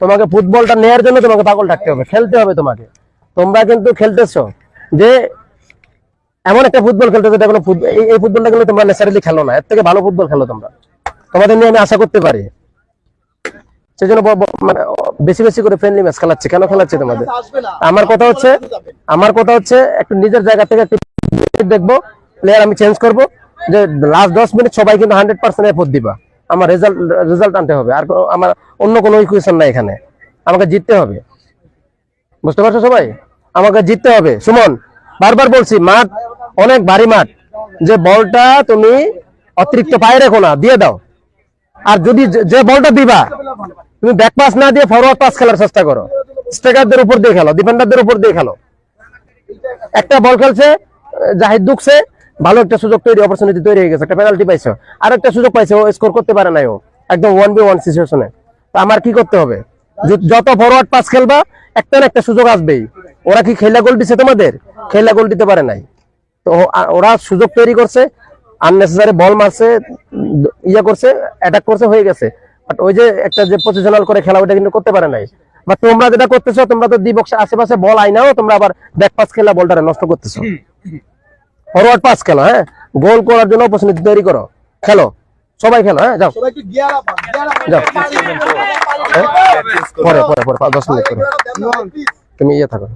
তোমাকে ফুটবলটা নেওয়ার জন্য তোমাকে পাগল ডাকতে হবে খেলতে হবে তোমাকে। তোমরা কিন্তু খেলতেছো। যে এমন একটা ফুটবল খেলতেছো যেটা কোনো এই- ফুটবলটা কিন্তু তোমরা ন্যাচারালি খেলো না এর থেকে ভালো ফুটবল খেলো তোমরা। তোমাদের নিয়ে আমি আশা করতে পারি। সেই জন্য মানে বেশি বেশি করে ফ্রেন্ডলি ম্যাচ খেলাচ্ছে। কেন খেলাচ্ছে তোমাদের? আমার কথা হচ্ছে আমার কথা হচ্ছে একটু নিজের জায়গা থেকে একটু দেখব প্লেয়ার আমি চেঞ্জ করব। যে লাস্ট দশ মিনিট সবাই কিন্তু হান্ড্রেড পার্সেন্ট এফোর্ট দিবা। আমার রেজাল্ট রেজাল্ট আনতে হবে। আর আমার অন্য কোনো ইকুয়েশন নাই এখানে। আমাকে জিততে হবে। বুঝতে পারছ সবাই? আমাকে জিততে হবে। সুমন, বারবার বলছি, মাঠ অনেক ভারী মাঠ। যে বলটা তুমি অতিরিক্ত পায়ে রেখো না, দিয়ে দাও। আর যদি যে- বলটা দিবা, তুমি ব্যাক পাস না দিয়ে ফরওয়ার্ড পাস খেলার চেষ্টা করো। স্ট্রাইকারদের উপর দিয়ে খেলো ডিফেন্ডারদের উপর দিয়ে খেলো। একটা বল খেলছে, জাহিদ দুঃখছে ভালো একটা সুযোগ তৈরি অপরচুনিটি তৈরি হয়ে গেছে, একটা পেনাল্টি পাইছো। আর একটা সুযোগ পাইছে ও স্কোর করতে পারে নাই ও। একদম ওয়ান বি ওয়ান সিচুয়েশনে তো আমার কি করতে হবে? যত ফরওয়ার্ড পাস খেলবা, একটা না একটা সুযোগ আসবেই। ওরা কি খেলা গোল দিছে তোমাদের? খেলা গোল দিতে পারে নাই। তো ওরা সুযোগ তৈরি করছে আননেসেসারি বল মারছে ইয়ে করছে অ্যাটাক করছে, হয়ে গেছে। বাট ওই যে একটা যে পজিশনাল করে খেলা ওটা কিন্তু করতে পারে নাই। বা তোমরা যেটা করতেছো, তোমরা তো দ্বিবক্সে আশেপাশে বল আইনাও তোমরা আবার ব্যাক পাস খেলা বলটা নষ্ট করতেছো। ফরওয়ার্ড পাস খেলো হ্যাঁ? গোল করার জন্য অপরচুনিটি তৈরি করো। খেলো। সবাই খেলো হ্যাঁ? যাও। যাও? পরে পরে পরে পাঁচ দশ মিনিট করে তুমি ইয়ে থাকো।